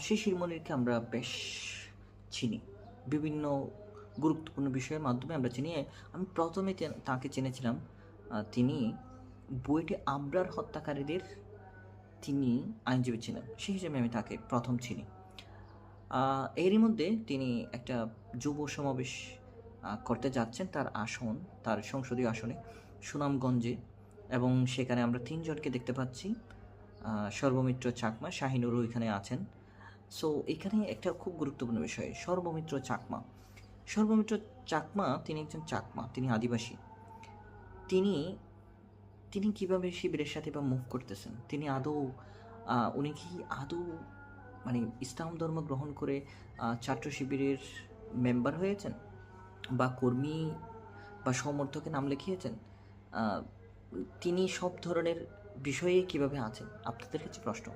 শিশির মনিরকে আমরা বেশ চিনি। বিভিন্ন গুরুত্বপূর্ণ বিষয়ের মাধ্যমে আমরা চিনি। আমি প্রথমে তাকে চিনেছিলাম তিনি বইটি আবরার হত্যাকারীদের তিনি আইনজীবী ছিলেন। সেই হিসেবে আমি তাকে প্রথম চিনি। এরই মধ্যে তিনি একটা যুব সমাবেশ করতে যাচ্ছেন তার আসন, তার সংসদীয় আসনে, সুনামগঞ্জে। এবং সেখানে আমরা তিনজনকে দেখতে পাচ্ছি। সর্বমিত্র চাকমা, শাহিনুরও এখানে আছেন। সো এখানে একটা খুব গুরুত্বপূর্ণ বিষয়, সর্বমিত্র চাকমা। সর্বমিত্র চাকমা, তিনি একজন চাকমা, তিনি আদিবাসী। তিনি তিনি কীভাবে শিবিরের সাথে বা মুভ করতেছেন? তিনি আদৌ উনি কি আদৌ মানে ইসলাম ধর্ম গ্রহণ করে ছাত্র শিবিরের মেম্বার হয়েছেন? বা কর্মী বা সমর্থকে নাম লিখিয়েছেন? তিনি সব ধরনের বিষয়ে কীভাবে আছেন? আপনাদের কাছে প্রশ্ন।